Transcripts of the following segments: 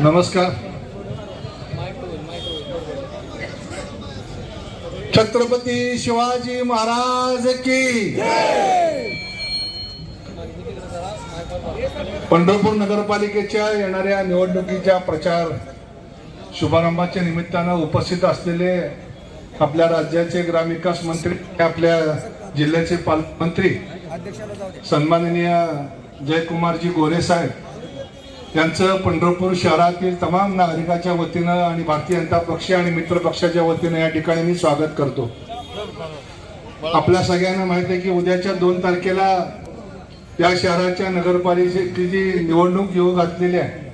नमस्कार. छत्रपती शिवाजी महाराज की. पंढरपूर नगरपालिकेच्या येणाऱ्या निवडणुकीच्या प्रचार शुभारंभाच्या निमित्तानं उपस्थित असलेले आपल्या राज्याचे ग्रामविकास मंत्री आपल्या जिल्ह्याचे पालकमंत्री सन्माननीय जयकुमारजी गोरे साहेब यांचं पंढरपूर शहरातील तमाम नागरिकाच्या वतीनं आणि भारतीय जनता पक्ष आणि मित्र पक्षाच्या वतीनं या ठिकाणी मी स्वागत करतो. आपल्या सगळ्यांना माहिती आहे की उद्याच्या दोन तारखेला या शहराच्या नगरपालिकेची निवडणूक येऊ घातलेली आहे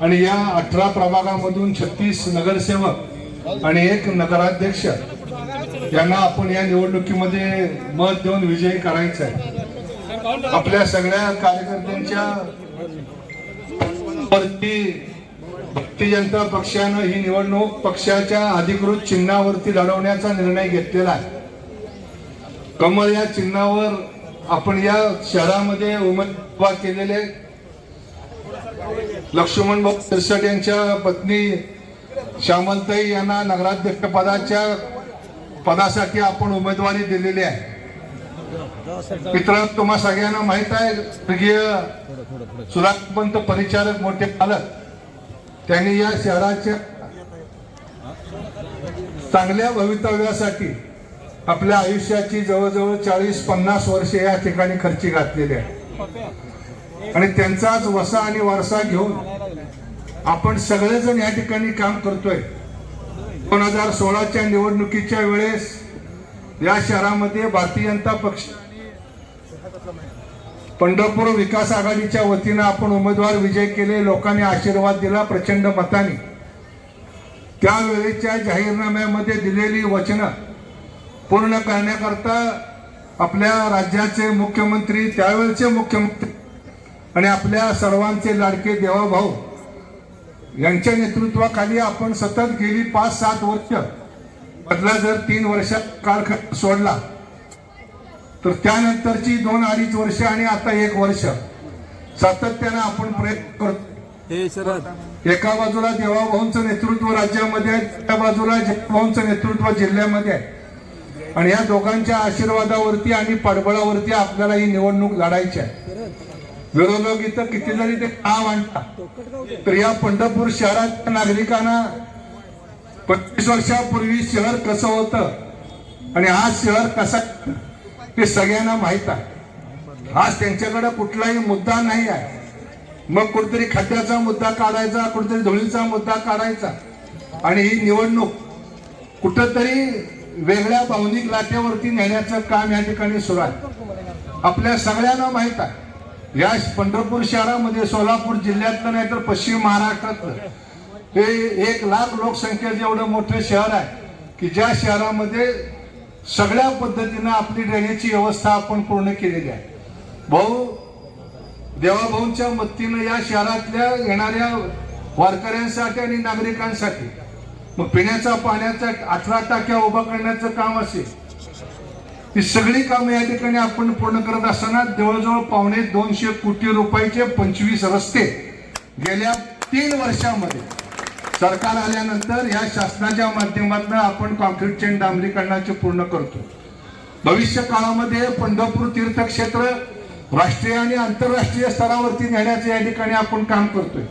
आणि या अठरा प्रभागामधून छत्तीस नगरसेवक आणि एक नगराध्यक्ष यांना आपण या निवडणुकीमध्ये मत देऊन विजयी करायचं आहे. आपल्या सगळ्या कार्यकर्त्यांच्या वरती भारतीय जनता पक्षानं ही निवडणूक पक्षाच्या अधिकृत चिन्हावरती लढवण्याचा निर्णय घेतलेला आहे. कमळ या चिन्हावर आपण या शहरामध्ये उमेदवार केलेले लक्ष्मण भाऊ सिरसट यांच्या पत्नी श्यामलताई यांना नगराध्यक्ष पदाच्या पदासाठी आपण उमेदवारी दिलेली आहे. मित्र तुम्हा सगळ्यांना माहीत आहे स्वर्गीय सुधाकरपंत परिचारक मोठे पालक त्यांनी या शहराच्या चांगल्या भवितव्यासाठी आपल्या आयुष्याची जवळजवळ चाळीस पन्नास वर्षे या ठिकाणी खर्ची घातलेली आहे आणि त्यांचाच वसा आणि वारसा घेऊन आपण सगळेजण या ठिकाणी काम करतोय. दोन हजार सोळाच्या निवडणुकीच्या वेळेस या शहरामध्ये भारतीय जनता पक्ष पंढरपूर विकास आघाडीच्या वतीनं आपण उमेदवार विजय केले लोकांनी आशीर्वाद दिला प्रचंड मताने. त्यावेळेच्या जाहीरनाम्यामध्ये दिलेली वचनं पूर्ण करण्याकरता आपल्या राज्याचे मुख्यमंत्री त्यावेळचे मुख्यमंत्री आणि आपल्या सर्वांचे लाडके देवाभाऊ यांच्या नेतृत्वाखाली आपण सतत गेली पाच सात वर्ष मधला जर तीन वर्षात कालखंड सोडला तर त्यानंतरची दोन अडीच वर्ष आणि आता एक वर्ष सातत्यानं आपण प्रयत्न करतो. एका बाजूला देवाभाऊंचं नेतृत्व राज्यामध्ये आहे दुसऱ्या बाजूला जयभाऊंचं नेतृत्व जिल्ह्यामध्ये आहे. आणि या दोघांच्या आशीर्वादावरती आणि पाठबळावरती आपल्याला ही निवडणूक लढायची आहे. विरोधक इथं किती जरी ते नाव आणतात तर या पंढरपूर शहराच्या नागरिकांना पंचवीस वर्षापूर्वी शहर कसं होतं? आणि आज शहर कसा ते सगळ्यांना माहीत आहे. आज त्यांच्याकडे कुठलाही मुद्दा नाही आहे. मग कुठेतरी खड्ड्याचा मुद्दा काढायचा कुठेतरी धुळीचा मुद्दा काढायचा. आणि ही निवडणूक कुठंतरी वेगळ्या भावनिक लाटेवरती नेण्याचं काम या ठिकाणी सुरू आहे. आपल्या सगळ्यांना माहीत आहे. या पंढरपूर शहरामध्ये सोलापूर जिल्ह्यातलं नाही तर पश्चिम महाराष्ट्रातलं. हे एक लाख लोकसंख्येचं एवढं मोठं शहर आहे की ज्या शहरामध्ये सगळ्या पद्धतीनं आपली ड्रेनेजची व्यवस्था आपण पूर्ण केलेली आहे. भाऊ देवाभाऊंच्या मदतीनं या शहरातल्या येणाऱ्या वारकऱ्यांसाठी आणि नागरिकांसाठी मग पिण्याचा पाण्याचा अठरा टाक्या उभा करण्याचं काम असेल ही सगळी कामं या ठिकाणी आपण पूर्ण करत असताना जवळजवळ पावणे दोनशे कोटी रुपयाचे पंचवीस रस्ते गेल्या तीन वर्षामध्ये सरकार आल्यानंतर या शासनाच्या माध्यमातून आपण कॉन्क्रीटचे चेन डांबरीकरणाचे पूर्ण करतो. भविष्य काळामध्ये पंढरपूर तीर्थक्षेत्र राष्ट्रीय आणि आंतरराष्ट्रीय स्तरावरती नेण्याचे या ठिकाणी आपण काम करतोय.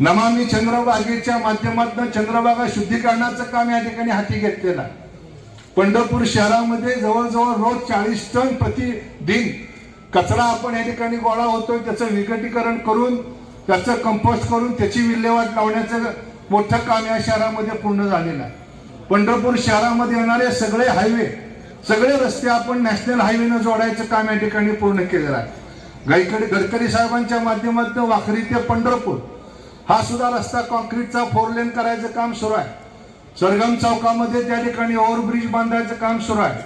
नमामी चंद्रभागेच्या माध्यमातून चंद्रभागा शुद्धीकरणाचं काम या ठिकाणी हाती घेतलेलं आहे. पंढरपूर शहरामध्ये जवळजवळ रोज चाळीस टन प्रति दिन कचरा आपण या ठिकाणी गोळा होतोय त्याचं विघटीकरण करून त्याचं कंपोस्ट करून त्याची विल्हेवाट लावण्याचं मोठं काम या शहरामध्ये पूर्ण झालेलं आहे. पंढरपूर शहरामध्ये येणारे सगळे हायवे सगळे रस्ते आपण नॅशनल हायवेनं जोडायचं काम या ठिकाणी पूर्ण केलेलं आहे. गायकडे गडकरी साहेबांच्या माध्यमातून वाखरी ते पंढरपूर. हा सुद्धा रस्ता कॉन्क्रीटचा फोर लेन करायचं काम सुरू आहे. सरगम चौकामध्ये त्या ठिकाणी ओव्हरब्रिज बांधायचं काम सुरू आहे.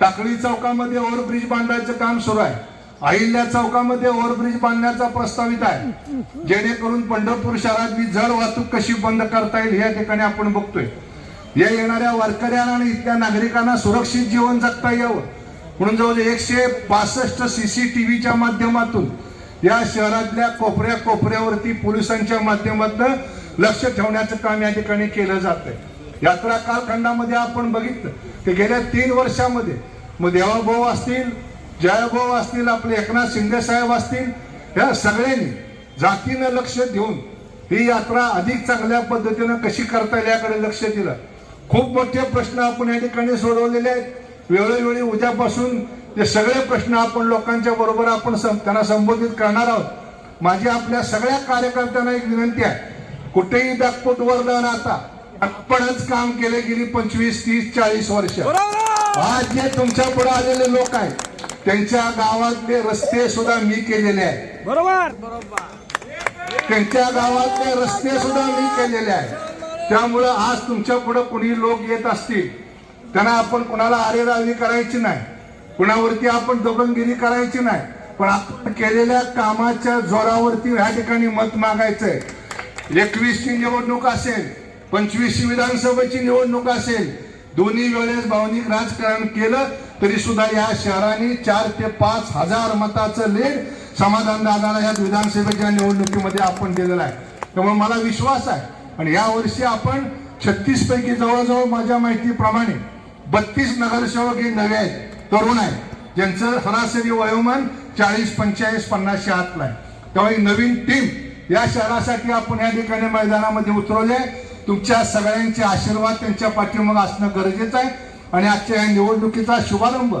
टाकळी चौकामध्ये ओव्हरब्रिज बांधायचं काम सुरू आहे. अहिल्या चौकामध्ये ओव्हरब्रिज बांधण्याचा प्रस्तावित आहे. जेणेकरून पंढरपूर शहरातली जड वाहतूक कशी बंद करता येईल या ठिकाणी आपण बघतोय. या येणाऱ्या वारकऱ्यांना आणि इथल्या नागरिकांना सुरक्षित जीवन जगता यावं. म्हणून जवळ एकशे बासष्ट सीसीटीव्हीच्या माध्यमातून या शहरातल्या कोपऱ्या कोपऱ्यावरती पोलिसांच्या माध्यमातून लक्ष ठेवण्याचं काम या ठिकाणी केलं जातंय. यात्रा कालखंडामध्ये आपण बघितलं की गेल्या तीन वर्षामध्ये मग देवाभाऊ असतील जयभाऊ असतील आपले एकनाथ शिंदे साहेब असतील या सगळ्यांनी जातीनं लक्ष देऊन ही यात्रा अधिक चांगल्या पद्धतीनं कशी करता येईल याकडे लक्ष दिलं. खूप मोठे प्रश्न आपण या ठिकाणी सोडवलेले आहेत. वेळोवेळी उद्यापासून ते सगळे प्रश्न आपण लोकांच्या बरोबर आपण त्यांना संबोधित करणार आहोत. माझी आपल्या सगळ्या कार्यकर्त्यांना एक विनंती आहे. कुठेही दाखवत वर न राहता आपणच काम केले गेली पंचवीस तीस चाळीस वर्ष. आज जे तुमच्यापुढे आलेले लोक आहेत त्यांच्या गावातले रस्ते सुद्धा मी केलेले आहेत. बरोबर. त्यांच्या गावातले रस्ते सुद्धा मी केलेले आहेत. त्यामुळं आज तुमच्यापुढे कुणी लोक येत असतील त्यांना आपण कुणाला आरेरावी करायची नाही. कुणावरती आपण दबंगिरी करायची नाही. पण आपण केलेल्या कामाच्या जोरावरती ह्या ठिकाणी मत मागायचंय. एकवीसची निवडणूक असेल पंचवीसची विधानसभेची निवडणूक असेल दोन्ही वेळेस भावनिक राजकारण केलं तरी सुद्धा या शहराने चार ते पाच हजार मताचं लेड समाधान दादाला या विधानसभेच्या निवडणुकीमध्ये आपण दिलेला आहे. त्यामुळे मला विश्वास आहे. आणि या वर्षी आपण छत्तीस पैकी जवळजवळ माझ्या माहितीप्रमाणे बत्तीस नगरसेवक हे नवे आहेत तरुण आहेत ज्यांचं सरासरी वयोमान चाळीस पंचेचाळीस पन्नासशे आतला आहे. तेव्हा नवीन टीम या शहरासाठी आपण या ठिकाणी मैदानामध्ये उतरवले तुमच्या सगळ्यांचे आशीर्वाद त्यांच्या पाठीमागे असणं गरजेचं आहे. आणि आजच्या या निवडणुकीचा शुभारंभ.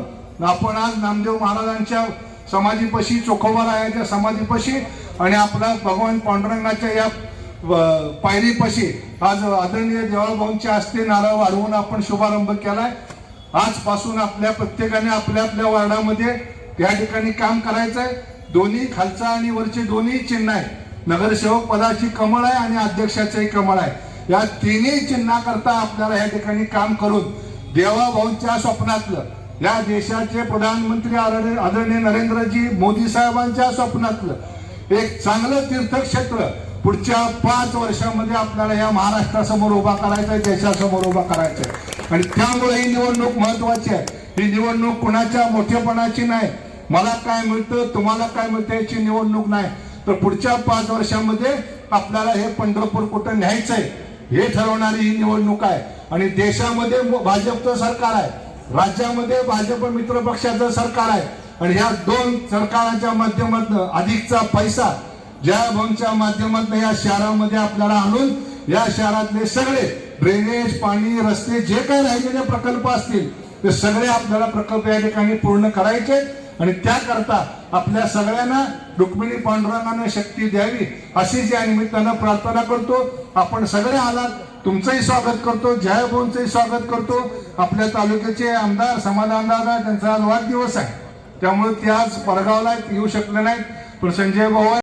आपण आज नामदेव महाराजांच्या समाधीपाशी चोखोबारायाच्या समाधीपाशी आणि आपला भगवान पांडुरंगाच्या या पायरीपाशी आज आदरणीय देवाभाऊंच्या हस्ते नारळ वाढवून आपण शुभारंभ केलाय. आजपासून आपल्या प्रत्येकाने आपल्या आपल्या वार्डामध्ये या ठिकाणी काम करायचं आहे दोन्ही खालचा आणि वरचे दोन्ही चिन्ह आहे नगरसेवक पदाची कमळ आहे आणि अध्यक्षाचंही कमळ आहे. या तिन्ही चिन्हाकरता आपल्याला या ठिकाणी काम करून देवाभाऊंच्या स्वप्नातलं. या देशाचे प्रधानमंत्री आदरणीय आदरणीय नरेंद्रजी मोदी साहेबांच्या स्वप्नातलं. एक चांगलं तीर्थक्षेत्र पुढच्या पाच वर्षामध्ये आपल्याला या महाराष्ट्रासमोर उभा करायचा आहे देशासमोर उभा करायचा आहे आणि त्यामुळे ही निवडणूक महत्वाची आहे. ही निवडणूक कुणाच्या मोठेपणाची नाही. मला काय मिळतं तुम्हाला काय मिळतं याची निवडणूक नाही. तर पुढच्या पाच वर्षामध्ये आपल्याला हे पंढरपूर कुठं न्यायचंय हे ठरवणारी ही निवडणूक आहे. आणि देशामध्ये भाजपचं सरकार आहे. राज्यामध्ये भाजप मित्र पक्षाचं सरकार आहे. आणि ह्या दोन सरकारांच्या माध्यमातून अधिकचा पैसा ज्या माध्यमातून या शहरामध्ये आपल्याला आणून या शहरातले सगळे ड्रेनेज पाणी रस्ते जे काही राहिलेले प्रकल्प असतील ते सगळे आपल्याला प्रकल्प या ठिकाणी पूर्ण करायचे. आणि त्याकरता आपल्या सगळ्यांना रुक्मिणी पांडुरंगाने शक्ती द्यावी अशी ज्या निमित्तानं प्रार्थना करतो आपण सगळे आलात तुमचंही स्वागत करतो जयभाऊंचंही स्वागत करतो. आपल्या तालुक्याचे आमदार समाधान दादा त्यांचा आज वाढदिवस आहे. त्यामुळे ते आज परगावला येऊ शकले नाहीत. पण संजय भाऊ